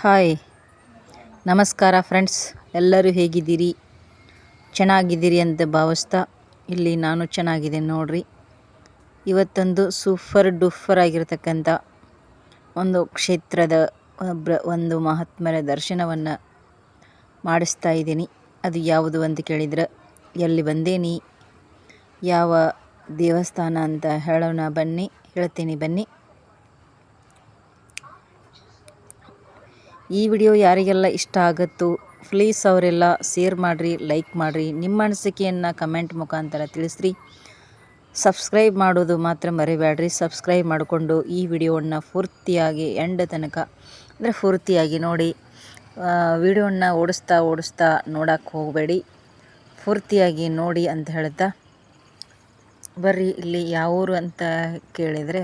Hi. ನಮಸ್ಕಾರ friends. ಎಲ್ಲರೂ ಹೇಗಿದ್ದೀರಿ? ಚೆನ್ನಾಗಿದ್ದೀರಿ ಅಂತ ಭಾವಿಸ್ತಾ ಇಲ್ಲಿ ನಾನು ಚೆನ್ನಾಗಿದೆ ನೋಡ್ರಿ. ಇವತ್ತೊಂದು ಸೂಫರ್ ಡುಫರ್ ಆಗಿರತಕ್ಕಂಥ ಒಂದು ಕ್ಷೇತ್ರದ ಒಂದು ಮಹಾತ್ಮರ ದರ್ಶನವನ್ನು ಮಾಡಿಸ್ತಾ ಇದ್ದೀನಿ. ಅದು ಯಾವುದು ಅಂತ ಕೇಳಿದ್ರೆ, ಎಲ್ಲಿ ಬಂದೇನಿ, ಯಾವ ದೇವಸ್ಥಾನ ಅಂತ ಹೇಳೋಣ ಬನ್ನಿ, ಹೇಳ್ತೀನಿ ಬನ್ನಿ. ಈ ವಿಡಿಯೋ ಯಾರಿಗೆಲ್ಲ ಇಷ್ಟ ಆಗುತ್ತೋ ಪ್ಲೀಸ್ ಅವರೆಲ್ಲ ಶೇರ್ ಮಾಡಿರಿ ಲೈಕ್ ಮಾಡಿರಿ. ನಿಮ್ಮ ಅನಿಸಿಕೆಯನ್ನು ಕಮೆಂಟ್ ಮುಖಾಂತರ ತಿಳಿಸ್ರಿ. ಸಬ್ಸ್ಕ್ರೈಬ್ ಮಾಡೋದು ಮಾತ್ರ ಮರಿಬೇಡ್ರಿ ಸಬ್ಸ್ಕ್ರೈಬ್ ಮಾಡಿಕೊಂಡು ಈ ವಿಡಿಯೋವನ್ನು ಪೂರ್ತಿಯಾಗಿ ಎಂಡ್ ತನಕ, ಅಂದರೆ ಪೂರ್ತಿಯಾಗಿ ನೋಡಿ ವಿಡಿಯೋವನ್ನು ಓಡಿಸ್ತಾ ಓಡಿಸ್ತಾ ನೋಡೋಕ್ಕೆ ಹೋಗಬೇಡಿ. ಪೂರ್ತಿಯಾಗಿ ನೋಡಿ ಅಂತ ಹೇಳ್ತಾ ಬರ್ರಿ. ಇಲ್ಲಿ ಯಾವ ಊರು ಅಂತ ಕೇಳಿದರೆ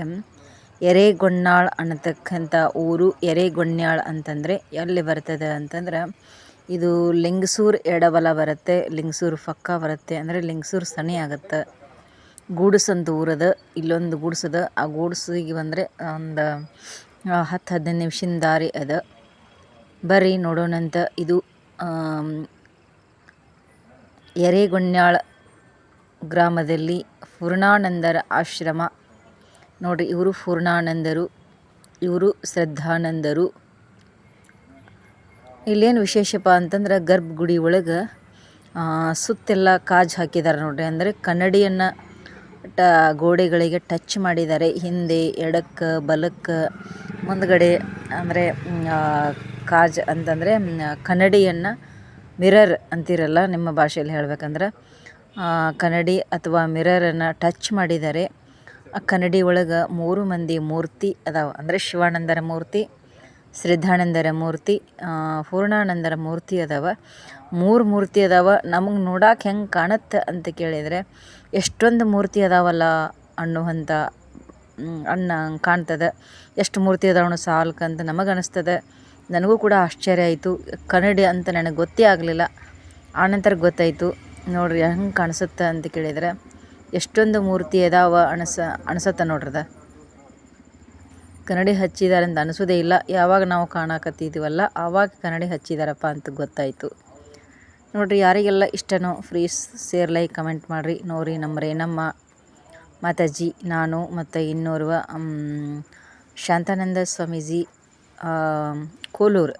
ಎರೆಗೊಣ್ಣಾಳ್ ಅನ್ನತಕ್ಕಂಥ ಊರು, ಎರೆಗೊಣ್ಯಾಳ್ ಅಂತಂದರೆ ಎಲ್ಲಿ ಬರ್ತದೆ ಅಂತಂದ್ರೆ ಇದು ಲಿಂಗಸೂರು ಎಡಬಲ ಬರುತ್ತೆ, ಲಿಂಗಸೂರು ಪಕ್ಕ ಬರುತ್ತೆ, ಅಂದರೆ ಲಿಂಗಸೂರು ಸನಿ ಆಗುತ್ತೆ. ಗೂಡ್ಸು ಅಂತ ಊರದ, ಇಲ್ಲೊಂದು ಗೂಡ್ಸದ, ಆ ಗೂಡ್ಸಿಗೆ ಬಂದರೆ ಒಂದು ಹತ್ತು, ಹದಿನೈದು ನಿಮಿಷದ ದಾರಿ ಅದ. ಬರ್ರಿ ನೋಡೋಣಂತ ಇದು ಎರೆಗೊಂಡ್ಯಾಳ್ ಗ್ರಾಮದಲ್ಲಿ ಪೂರ್ಣಾನಂದರ ಆಶ್ರಮ ನೋಡಿರಿ ಇವರು ಪೂರ್ಣಾನಂದರು, ಇವರು ಶ್ರದ್ಧಾನಂದರು. ಇಲ್ಲೇನು ವಿಶೇಷಪ್ಪ ಅಂತಂದ್ರೆ ಗರ್ಭಗುಡಿ ಒಳಗೆ ಸುತ್ತೆಲ್ಲ ಕಾಜು ಹಾಕಿದ್ದಾರೆ ನೋಡಿರಿ. ಅಂದರೆ ಕನ್ನಡಿಯನ್ನು ಟ, ಗೋಡೆಗಳಿಗೆ ಟಚ್ ಮಾಡಿದ್ದಾರೆ. ಹಿಂದೆ ಎಡಕ್ಕೆ, ಬಲಕ್ಕೆ, ಮುಂದ್ಗಡೆ, ಅಂದರೆ ಕಾಜ್ ಅಂತಂದರೆ ಕನ್ನಡಿಯನ್ನು ಮಿರರ್ ಅಂತಿರಲ್ಲ ನಿಮ್ಮ ಭಾಷೆಯಲ್ಲಿ ಹೇಳ್ಬೇಕಂದ್ರೆ ಕನ್ನಡಿ ಅಥವಾ ಮಿರರನ್ನು ಟಚ್ ಮಾಡಿದ್ದಾರೆ. ಕನ್ನಡಿ ಒಳಗೆ ಮೂರು ಮಂದಿ ಮೂರ್ತಿ ಅದಾವ. ಅಂದರೆ ಶಿವಾನಂದರ ಮೂರ್ತಿ, ಶ್ರದ್ಧಾನಂದರ ಮೂರ್ತಿ ಪೂರ್ಣಾನಂದರ ಮೂರ್ತಿ ಅದಾವ. ಮೂರು ಮೂರ್ತಿ ಅದಾವ. ನಮಗೆ ನೋಡಕ್ಕೆ ಹೆಂಗೆ ಕಾಣತ್ತೆ ಅಂತ ಕೇಳಿದರೆ, ಎಷ್ಟೊಂದು ಮೂರ್ತಿ ಅದಾವಲ್ಲ ಅನ್ನುವಂಥ ಅಣ್ಣ ಕಾಣ್ತದೆ. ಎಷ್ಟು ಮೂರ್ತಿ ಅದಾವಣ ಸಾಲ್ಕಂತ ನಮಗೆ ಅನಿಸ್ತದೆ. ನನಗೂ ಕೂಡ ಆಶ್ಚರ್ಯ ಆಯಿತು. ಕನ್ನಡಿ ಅಂತ ನನಗೆ ಗೊತ್ತೇ ಆಗಲಿಲ್ಲ. ಆನಂತರ ಗೊತ್ತಾಯಿತು. ನೋಡ್ರಿ ಹೆಂಗೆ ಕಾಣಿಸುತ್ತೆ ಅಂತ ಕೇಳಿದರೆ ಎಷ್ಟೊಂದು ಮೂರ್ತಿ ಅದಾವ ಅನಸ ಅನ್ಸತ್ತ ನೋಡ್ರದ? ಕನ್ನಡಿ ಹಚ್ಚಿದ್ದಾರೆ ಅಂತ ಅನಿಸೋದೇ ಇಲ್ಲ. ಯಾವಾಗ ನಾವು ಕಾಣಕತ್ತಿದ್ದೀವಲ್ಲ ಆವಾಗ ಕನ್ನಡಿ ಹಚ್ಚಿದಾರಪ್ಪ ಅಂತ ಗೊತ್ತಾಯಿತು. ನೋಡ್ರಿ, ಯಾರಿಗೆಲ್ಲ ಇಷ್ಟನೋ ಫ್ರೀ ಸೇರ್ ಲೈಕ್ ಕಮೆಂಟ್ ಮಾಡಿರಿ. ನೋಡ್ರಿ, ನಮ್ಮ ರೇನಮ್ಮ ಮಾತಾಜಿ, ನಾನು ಮತ್ತು ಇನ್ನೋರ್ವ ಶಾಂತಾನಂದ ಸ್ವಾಮೀಜಿ ಕೋಲೂರು.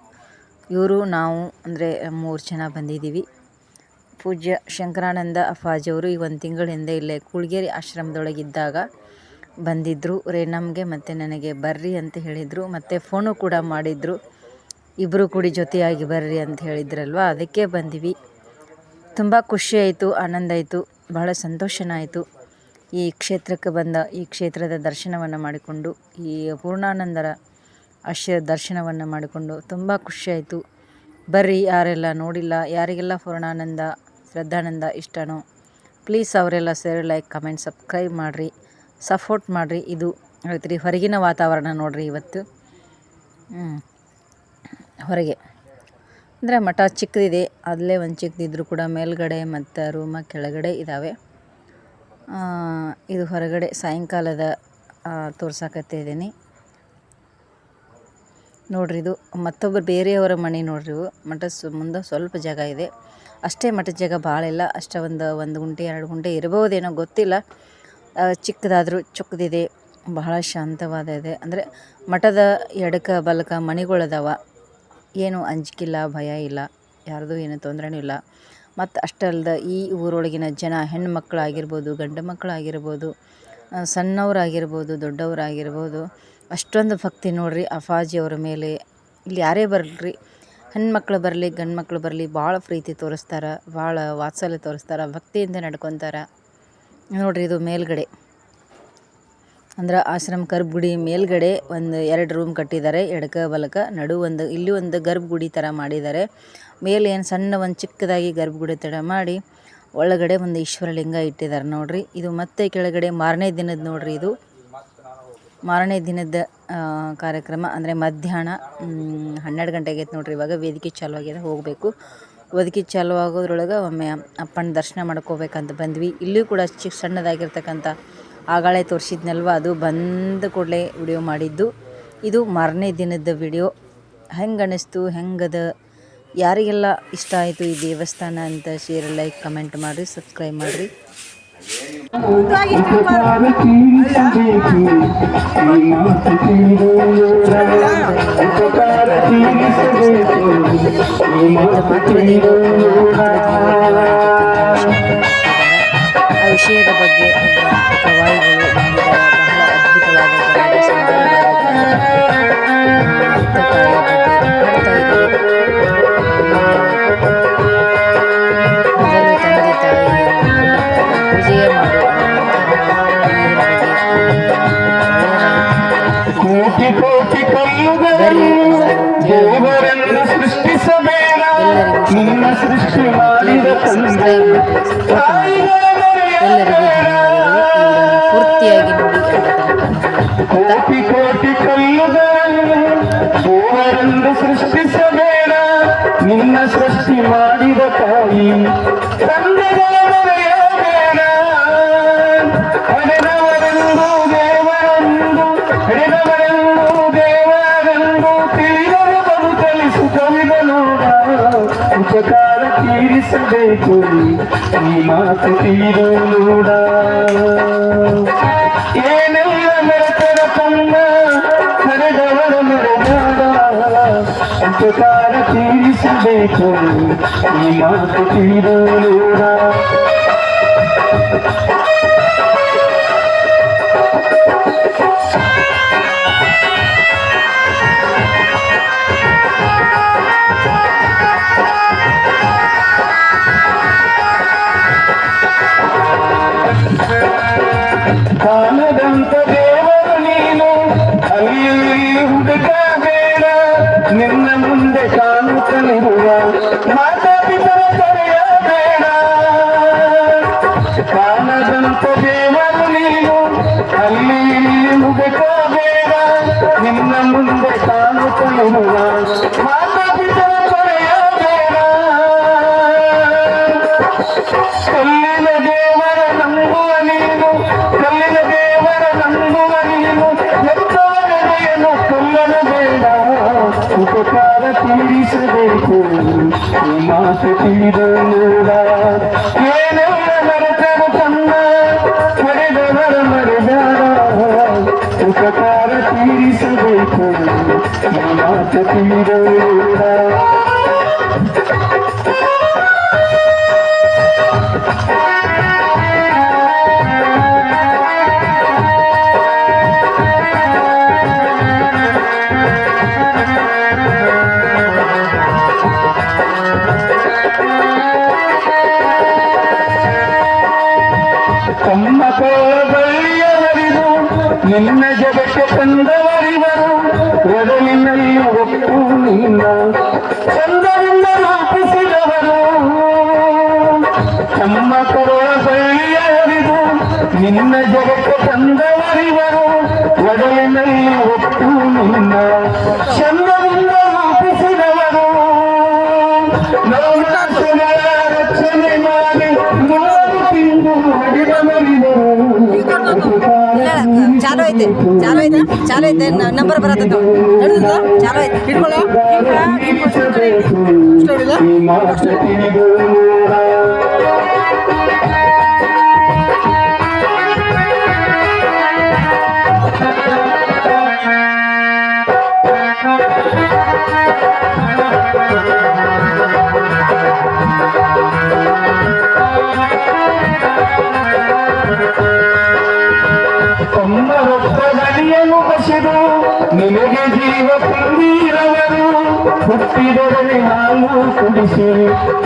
ಇವರು ನಾವು ಅಂದರೆ ಮೂರು ಜನ ಬಂದಿದ್ದೀವಿ. ಪೂಜ್ಯ ಶಂಕರಾನಂದ ಅಪ್ಪಾಜಿಯವರು ಈ ಒಂದು ತಿಂಗಳ ಹಿಂದೆ ಇಲ್ಲೇ ಕೂಳ್ಗೇರಿ ಆಶ್ರಮದೊಳಗಿದ್ದಾಗ ಬಂದಿದ್ದರು ರೇಣಮ್ಗೆ ಮತ್ತು ನನಗೆ ಬರ್ರಿ ಅಂತ ಹೇಳಿದರು. ಮತ್ತು ಫೋನು ಕೂಡ ಮಾಡಿದರು. ಇಬ್ಬರು ಕೂಡಿ ಜೊತೆಯಾಗಿ ಬರ್ರಿ ಅಂತ ಹೇಳಿದ್ರಲ್ವ? ಅದಕ್ಕೆ ಬಂದ್ವಿ. ತುಂಬ ಖುಷಿ ಆಯಿತು, ಆನಂದ ಆಯಿತು, ಬಹಳ ಸಂತೋಷನ ಆಯಿತು. ಈ ಕ್ಷೇತ್ರಕ್ಕೆ ಬಂದ, ಈ ಕ್ಷೇತ್ರದ ದರ್ಶನವನ್ನು ಮಾಡಿಕೊಂಡು, ಈ ಪೂರ್ಣಾನಂದರ ಆಶ್ರ ದರ್ಶನವನ್ನು ಮಾಡಿಕೊಂಡು ತುಂಬ ಖುಷಿಯಾಯಿತು ಬರ್ರಿ, ಯಾರೆಲ್ಲ ನೋಡಿಲ್ಲ, ಯಾರಿಗೆಲ್ಲ ಪೂರ್ಣಾನಂದ ಶ್ರದ್ಧಾನಂದ ಇಷ್ಟನೋ? ಪ್ಲೀಸ್ ಅವರೆಲ್ಲ ಸೇರಿ ಲೈಕ್, ಕಮೆಂಟ್, ಸಬ್ಸ್ಕ್ರೈಬ್ ಮಾಡಿರಿ. ಸಪೋರ್ಟ್ ಮಾಡಿರಿ. ಇದು ಹೇಳ್ತೀರಿ, ಹೊರಗಿನ ವಾತಾವರಣ ನೋಡಿರಿ ಇವತ್ತು. ಹೊರಗೆ. ಅಂದರೆ ಮಠ ಚಿಕ್ಕದಿದೆ. ಅಲ್ಲೇ ಒಂದು ಚಿಕ್ಕದಿದ್ರು ಕೂಡ ಮೇಲ್ಗಡೆ ಮತ್ತು ರೂಮ ಕೆಳಗಡೆ ಇದ್ದಾವೆ ಇದು ಹೊರಗಡೆ ಸಾಯಂಕಾಲದ ತೋರ್ಸಕತ್ತಿದ್ದೀನಿ ನೋಡ್ರಿ ಇದು ಮತ್ತೊಬ್ಬರು ಬೇರೆಯವರ ಮನೆ ನೋಡ್ರಿ ಮಠ ಸು, ಮುಂದೆ ಸ್ವಲ್ಪ ಜಾಗ ಇದೆ. ಅಷ್ಟೇ ಮಠದ ಜಾಗ ಭಾಳ ಇಲ್ಲ. ಅಷ್ಟೇ ಒಂದು ಒಂದು ಗುಂಟೆ, ಎರಡು ಗುಂಟೆ ಇರ್ಬೋದೇನೋ ಗೊತ್ತಿಲ್ಲ. ಚಿಕ್ಕದಾದರೂ ಚೊಕ್ಕದಿದೆ, ಬಹಳ ಶಾಂತವಾದ ಇದೆ. ಅಂದರೆ ಮಠದ ಎಡಕ, ಬಲಕ ಮಣಿಗಳದಾವ ಏನು ಅಂಜಿಕಿಲ್ಲ, ಭಯ ಇಲ್ಲ. ಯಾರ್ದು ಏನು ತೊಂದರೆನೂ ಇಲ್ಲ. ಮತ್ತು ಅಷ್ಟೇ ಅಲ್ದೆ ಈ ಊರೊಳಗಿನ ಜನ ಹೆಣ್ಣು ಮಕ್ಕಳಾಗಿರ್ಬೋದು ಗಂಡು ಮಕ್ಕಳಾಗಿರ್ಬೋದು ಸಣ್ಣವರಾಗಿರ್ಬೋದು, ದೊಡ್ಡವರಾಗಿರ್ಬೋದು, ಅಷ್ಟೊಂದು ಭಕ್ತಿ ನೋಡಿರಿ ಅಪ್ಪಾಜಿಯವ್ರ ಮೇಲೆ. ಇಲ್ಲಿ ಯಾರೇ ಬರಲಿ ಹೆಣ್ಮಕ್ಳು ಬರಲಿ ಗಂಡು ಮಕ್ಕಳು ಬರಲಿ ಭಾಳ ಪ್ರೀತಿ ತೋರಿಸ್ತಾರೆ, ಭಾಳ ವಾತ್ಸಲ್ಯ ತೋರಿಸ್ತಾರೆ, ಭಕ್ತಿಯಿಂದ ನಡ್ಕೊತಾರೆ. ನೋಡಿರಿ ಇದು ಮೇಲ್ಗಡೆ. ಅಂದ್ರೆ ಆಶ್ರಮ ಗರ್ಭಗುಡಿ ಮೇಲ್ಗಡೆ ಒಂದು ಎರಡು ರೂಮ್ ಕಟ್ಟಿದ್ದಾರೆ ಎಡಕ, ಬಲಕ, ನಡು ಒಂದು, ಇಲ್ಲಿ ಒಂದು ಗರ್ಭಗುಡಿ ಥರ ಮಾಡಿದ್ದಾರೆ ಮೇಲೆ ಏನು ಸಣ್ಣ ಒಂದು ಚಿಕ್ಕದಾಗಿ ಗರ್ಭಗುಡಿ ಥರ ಮಾಡಿ, ಒಳಗಡೆ ಒಂದು ಈಶ್ವರಲಿಂಗ ಇಟ್ಟಿದ್ದಾರೆ ನೋಡ್ರಿ. ಇದು ಮತ್ತೆ ಕೆಳಗಡೆ ಮಾರನೇ ದಿನದ ನೋಡ್ರಿ ಇದು. ಮಾರನೇ ದಿನದ ಕಾರ್ಯಕ್ರಮ ಅಂದರೆ ಮಧ್ಯಾಹ್ನ ಹನ್ನೆರಡು ಗಂಟೆಗೆ ಐತೆ ನೋಡಿರಿ. ಇವಾಗ ವೇದಿಕೆ ಚಾಲು ಆಗಿದೆ ಹೋಗಬೇಕು. ವೇದಿಕೆ ಚಾಲು ಆಗೋದ್ರೊಳಗೆ ಒಮ್ಮೆ ಅಪ್ಪನ ದರ್ಶನ ಮಾಡ್ಕೋಬೇಕಂತ ಬಂದ್ವಿ. ಇಲ್ಲೂ ಕೂಡ ಚಿಕ್ಕ ಸಣ್ಣದಾಗಿರ್ತಕ್ಕಂಥ ಆಗಾಳೆ ತೋರಿಸಿದ್ನಲ್ವ, ಅದು ಬಂದ ಕೂಡಲೇ ವಿಡಿಯೋ ಮಾಡಿದ್ದು. ಇದು ಮಾರನೇ ದಿನದ ವಿಡಿಯೋ. ಹೆಂಗೆ ಅನಿಸ್ತು, ಹೆಂಗದ, ಯಾರಿಗೆಲ್ಲ ಇಷ್ಟ ಆಯಿತು ಈ ದೇವಸ್ಥಾನ ಅಂತ ಶೇರ್, ಲೈಕ್, ಕಮೆಂಟ್ ಮಾಡಿರಿ, ಸಬ್ಸ್ಕ್ರೈಬ್ ಮಾಡಿರಿ. ವಿಷಯದ ಬಗ್ಗೆ ಉಪಕಾರ ತೀರಿಸಬೇಕು ಈ ಮಾತು ತೀರೋಡ ಏನೆಲ್ಲ ಮೆರೆತರ ತನ್ನ ಕರೆದವರ ಮೆರೆದಾಡ ಉಪಕಾರ ತೀರಿಸಬೇಕು ಈ ಮಾತು ತೀರೋಡ ಕಾಣದಂತ Canada. ತೀರಿಸಬೇಕು ಈ ಮಾತು ತಿಳಿದೋಡ ಏನೆಲ್ಲ ಮರೆತರು ತನ್ನ ಮರೆದವರ ಮರೆದಾರ ಉಪಕಾರ ತೀರಿಸಬೇಕು ಮಾತು ತಮ್ಮ ನಿನ್ನ ಜಗಕ್ಕೆ ತಂದವರಿವರು ಒಡಲಿನಲ್ಲಿ ಒಪ್ಪು ನಿನ್ನ ಚಂದರಿಂದ ರೂಪಿಸಿದವರು ತಮ್ಮ ಕರುಳ ಬಳ್ಳಿಯ ನಿನ್ನ ಜಗಕ್ಕೆ ತಂದವರಿವರು ಒಡಲಿನಲ್ಲಿ ಒಪ್ಪು ನಿನ್ನ ಐತೆ ಚಾಲು ಐತೆ ಚಾಲು ಐತೆ ನಂಬರ್ ಬರತ್ತ ನಡೆದ ಚಾಲು ಐತೆ ಹಿಡ್ಕೊಳ್ಳೋ. ರಕ್ತದಡಿಯನ್ನು ನಿಮಗೆ ಜೀವ ತಂದಿರವರು. ಹುಟ್ಟಿದೊಡನೆ ಹಾಲು ಕುಡಿಸಿ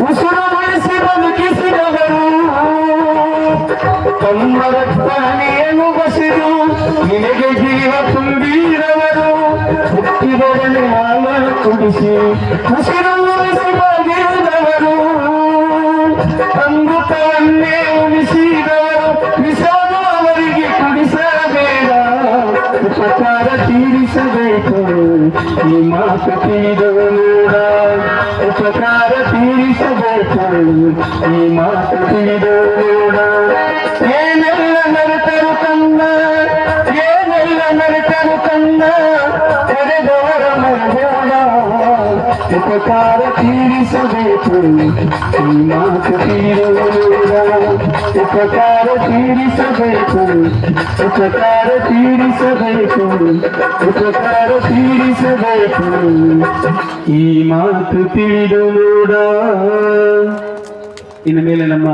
ಉಸಿರು ಉಳಿಸಿ ಬದುಕಿಸಿದವರು. ತಮ್ಮ ರಕ್ತದಡಿಯನ್ನು ಬಸಿದು ನಿನಗೆ ಜೀವ ತುಂಬಿರವರು ಹುಟ್ಟಿದೊಡನೆ ಹಾಲು ಕುಡಿಸಿ ಉಸಿರು ಉಳಿಸಿ ಬದುಕಿದವರು. ಅಮೃತವನ್ನೇ ಈ ಮಾತು ತಿಳಿದವನೂಡ ಉಪಕಾರ ತೀರಿಸಬೇಕು ಈ ಮಾತು ಉಪಕಾರ ತೀರಿಸಬೇಕು. ಈ ಮಾತು ತೀರುವುದ ಉಪಕಾರ ತೀರಿಸಬೇಕು. ಉಪಕಾರ ತೀರಿಸಬೇಕು. ಉಪಕಾರ ತೀರಿಸಬೇಕು. ಈ ಮಾತು ತಿಳಿದುಡ ಇನ್ನು ಮೇಲೆ ನಮ್ಮ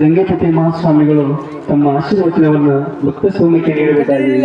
ಗಂಗಪತಿ ಮಹಾಸ್ವಾಮಿಗಳು ತಮ್ಮ ಆಶೀರ್ವಚನವನ್ನು ಭಕ್ತ ಸೌಮ್ಯಕ್ಕೆ ನೀಡಬೇಕಾಗಿದೆ